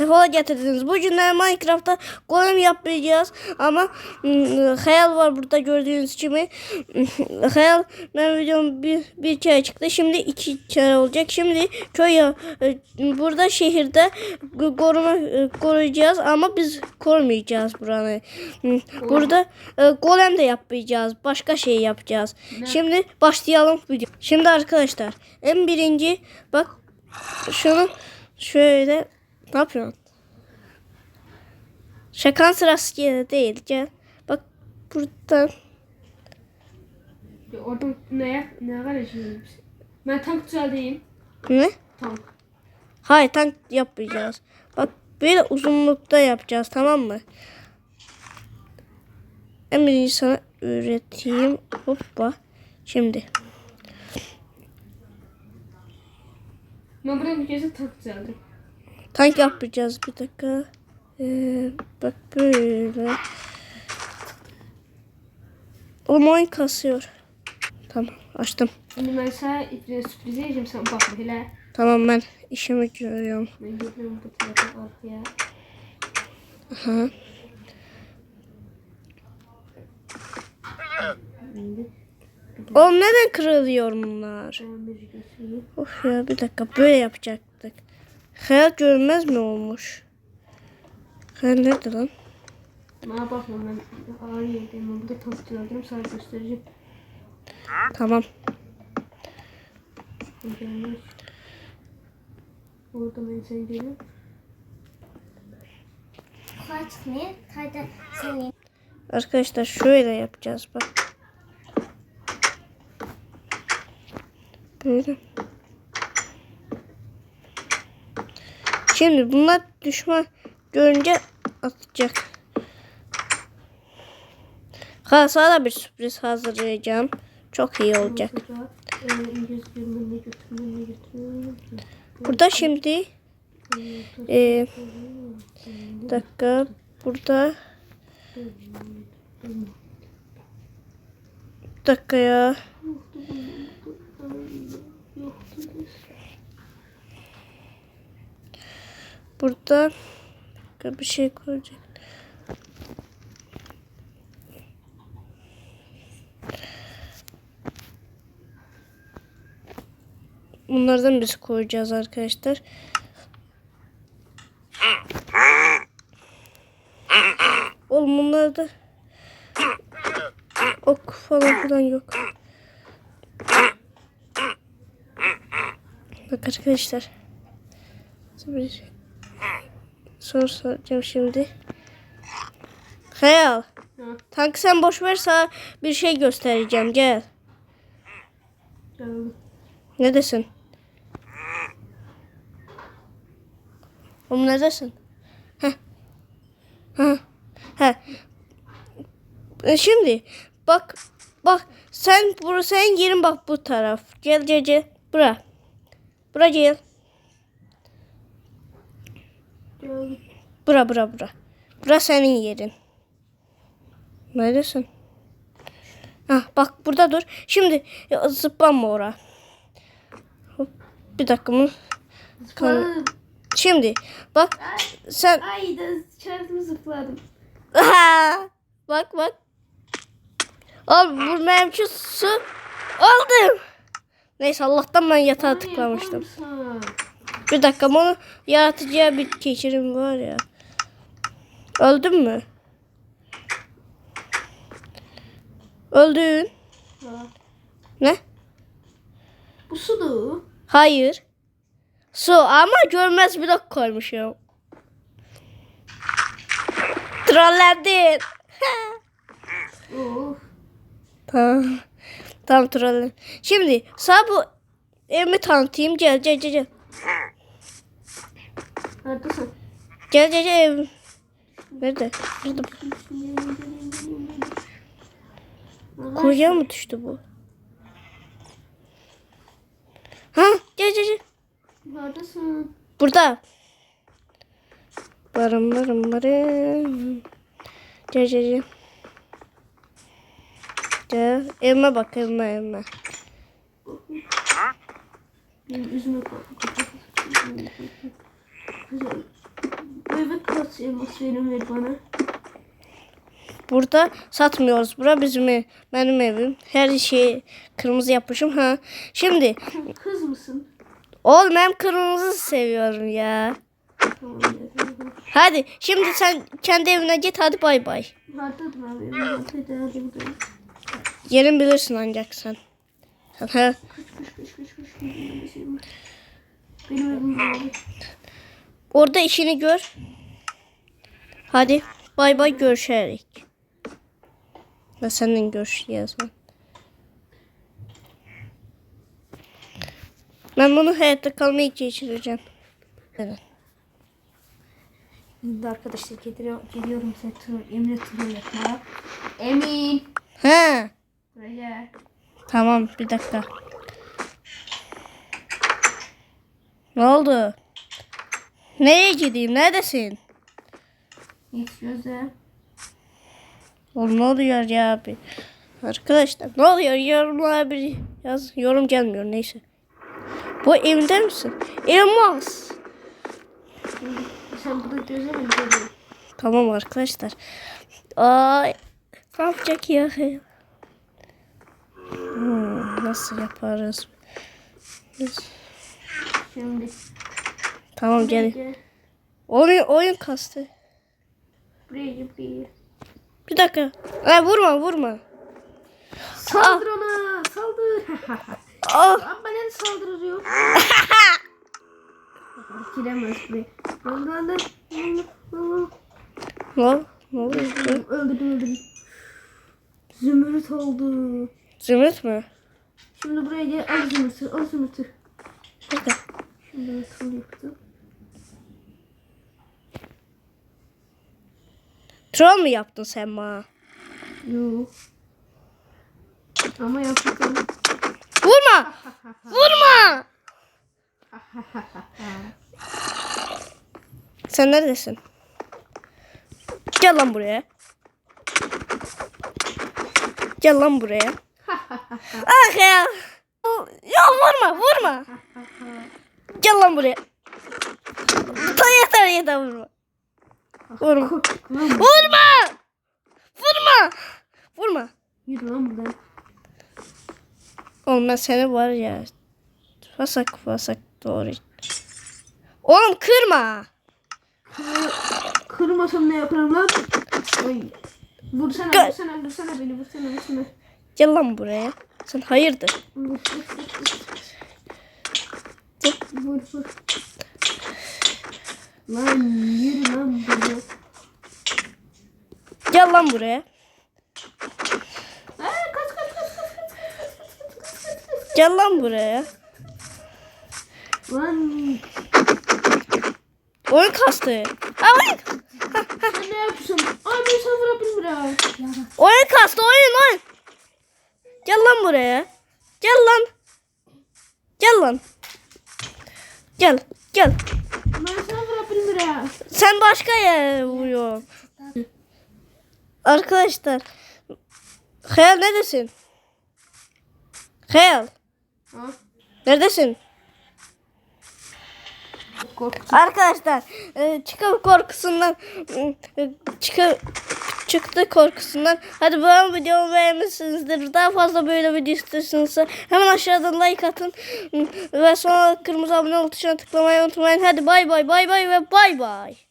Sefa getirdiniz. Bugün de Minecraft'ta golem yapmayacağız ama mm, hayal var burada gördüğünüz gibi. hayal ben videom bir, bir kere çıktı. Şimdi iki kere olacak. Şimdi köy e, burada şehirde koruma e, koruyacağız ama biz korumayacağız buranı. Burada e, golem de yapmayacağız. Başka şey yapacağız. Şimdi başlayalım video. Şimdi arkadaşlar en birinci bak şunu şöyle ne yapıyorsun? Şakan sırası yine değil. Gel. Bak buradan. Ya Oradan neye, neye karışıyorsun? Ben tank düzeldeyim. Ne? Tank. Hayır tank yapmayacağız. Bak böyle uzunlukta yapacağız tamam mı? Birinci sana öğreteyim. Hoppa. Şimdi. Ben buraya bir kez tank düzeldim. Tank yapacağız bir dakika. Ee, bak böyle. O oyun kasıyor. Tamam açtım. Şimdi ben sana bir sürpriz edeceğim sen bak hele. Tamam ben işimi görüyorum. Ben gidiyorum bu tarafa ortaya. Aha. Oğlum neden kırılıyor bunlar? Of ya bir dakika böyle yapacaktık. Hayal görmez mi olmuş? Hayal nerede lan? Bana bakma ben ağır yerdeyim. Burada tank düzeldim sana göstereceğim. Tamam. Orada ben seni görüyorum. Arkadaşlar şöyle yapacağız bak. Böyle. Şimdi bunlar düşman görünce atacak. Ha sana bir sürpriz hazırlayacağım. Çok iyi olacak. Burada e. Burada şimdi e, dakika burada dakika ya. Burada bir şey koyacak. Bunlardan biz koyacağız arkadaşlar. Oğlum bunlarda ok falan filan yok. Bak arkadaşlar. Şey- soru soracağım şimdi. Hayal. Ha, Tank sen boş ver sana bir şey göstereceğim. Gel. geldim. Ne desin? Oğlum neredesin? Heh. Heh. Heh. E Şimdi bak bak sen bur sen yerin bak bu taraf. Gel gel gel. Bura. Bura gel. Bura bura bura. Bura senin yerin. Neredesin? Ha bak burada dur. Şimdi ya, zıplama ora. Hop, bir dakika mı? Zıpladım. Şimdi bak sen Ay da çarptım zıpladım. bak bak. Al bu benim şu su aldım. Neyse Allah'tan ben yatağa tıklamıştım. Yapar Bir dakika bunu yaratıcıya bir geçirim var ya. Öldün mü? Öldün. Ha. Ne? Bu sudu. Hayır. Su ama görmez blok koymuşum. Trollendin. Oh. tamam. Tamam trollendin. Şimdi sana bu evimi tanıtayım. Gel gel gel. Gel Neredesin? gel gel, gel. Nerede? Burada. Kuyuya mı düştü bu? Ha gel gel gel. Neredesin? Burada. Barım barım barım. Gel gel gel. Gel. Evime bak evime evime. Benim yüzüme bak. elmas verin ver bana. Burada satmıyoruz. Bura bizim ev, benim evim. Her şeyi kırmızı yapmışım. Ha. Şimdi kız mısın? oğlum ben kırmızı seviyorum ya. Tamam. Hadi şimdi sen kendi evine git hadi bay bay. Yerin bilirsin ancak sen. Sen ha. Benim evim. Orada işini gör. Hadi bay bay görüşerek. Ve senin görüşeceğiz. Ben bunu hayatta kalmayı geçireceğim. Evet. Şimdi arkadaşlar geliyor, geliyorum size tur, Emre turu yapmaya. Emin. He. Buraya. Tamam bir dakika. Ne oldu? Nereye gideyim? Neredesin? Hiç göze. Oğlum ne oluyor ya abi? Arkadaşlar ne oluyor? Yorumlara bir yaz. Yorum gelmiyor neyse. Bu evinde misin? Elmas. Sen burada göze mi geliyorsun? Tamam arkadaşlar. Ay ne yapacak ya? Hmm, nasıl yaparız? Biz- Şimdi. Tamam gel. Oyun, oyun kastı. Buraya gel. Bir dakika. Ay vurma vurma. Saldır ona. Saldır. Ah. Abi bana ne saldırıyor? Giremez be. Lan, lan. Ne, ne oluyor? Öldürdüm öldürdüm. Zümrüt oldu. Zümrüt mü? Şimdi buraya gel. Al zümrütü. Al zümrütü. Bir dakika. Şimdi nasıl yaptım? Troll mu yaptın sen bana? Yok. Ama yaptım. Vurma! Vurma! Sen neredesin? Gel lan buraya. Gel lan buraya. ah ya. Ya vurma vurma. Gel lan buraya. Yeter yeter vurma. Vurma. Vurma! Vurma! Vurma. yürü lan buradan. Oğlum ben seni var ya. Fasak fasak doğru. Oğlum kırma. Kırmasam ne yaparım lan? Ay. Vursana Gel. vursana vursana beni vursana vursana. Gel lan buraya. Sen hayırdır? Vur vur vur. Vur vur. Lan yürü lan buraya. Gel lan buraya. Aa, kaç kaç kaç kaç kaç Gel lan buraya. Lan Oyun kastı. Aa, oyun. ne yapıyorsun? Ay ben sana vurabilirim biraz. Ya. Oyun kastı oyun oyun. Gel lan buraya. Gel lan. Gel lan. Gel gel. Ben ya. Sen başka yere vuruyorsun. Arkadaşlar. Hayal neredesin? Hayal. Ha? Neredesin? Korktum. Arkadaşlar e, çıkıp korkusundan e, çıkı, çıktı korkusundan. Hadi bu videomu beğenmişsinizdir. Daha fazla böyle video istiyorsanız hemen aşağıdan like atın. Ve sonra kırmızı abone ol tuşuna tıklamayı unutmayın. Hadi bay bay bay bay ve bay bay.